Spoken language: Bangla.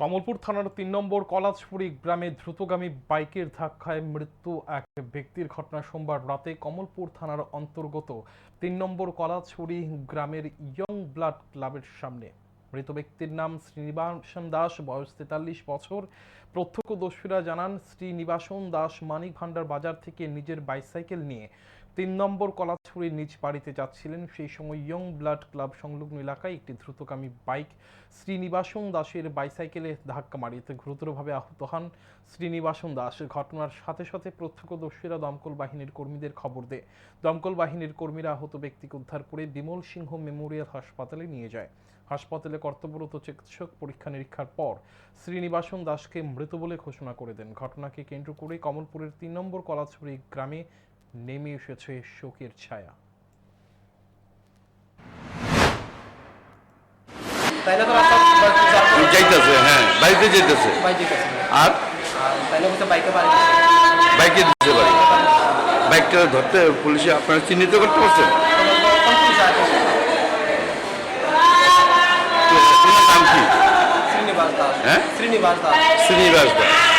কমলপুর থানার তিন নম্বর কলাজপুরি গ্রামে দ্রুতগামী বাইকের ধাক্কায় মৃত্যু এক ব্যক্তির ঘটনা সোমবার রাতে কমলপুর থানার অন্তর্গত তিন নম্বর কলাজপুরি গ্রামের ইয়ং ব্লাড ক্লাবের সামনে। মৃত ব্যক্তির নাম শ্রীনিবাসন দাস, বয়স তেতাল্লিশ বছর। প্রত্যক্ষদর্শীরা জানান, শ্রীনিবাসন দাস মানিক ভান্ডার বাজার থেকে নিজের বাইসাইকেল নিয়ে তিন নম্বর কলাছড়ির নিজ বাড়িতে যাচ্ছিলেন। সেই সময় ইয়ং ব্লাড ক্লাব সংলগ্ন এলাকায় একটি দ্রুতগামী বাইক শ্রীনিবাসন দাসের বাইসাইকেলে ধাক্কা মারিতে গুরুতরভাবে আহত হন শ্রীনিবাসন দাস। ঘটনার সাথে সাথে প্রত্যক্ষদর্শীরা দমকল বাহিনীর কর্মীদের খবর দেয়। দমকল বাহিনীর কর্মীরা আহত ব্যক্তিকে উদ্ধার করে বিমল সিংহ মেমোরিয়াল হাসপাতালে নিয়ে যায়। হাসপাতালে কর্তব্যরত চিকিৎসক পরীক্ষা নিরীক্ষার পর শ্রীনিবাসন দাসকে মৃত বলে ঘোষণা করে দেন। ঘটনাকে কেন্দ্র করে কমলপুরের তিন নম্বর কলাছড়ি গ্রামে নেমে এসেছে শোকের ছায়া। যাইতেছে হ্যাঁ বাড়িতে যাইতেছে। বাইক যেতেছে না। আর? আর তাইলে বলছে বাইকে দিতে পারি বাইকটা ধরতে পুলিশে আপনারা চিহ্নিত করতে পারছেন? আপনার নাম কি? শ্রীনিবাস দাস। হ্যাঁ? শ্রীনিবাস দাস। শ্রীনিবাস দাস।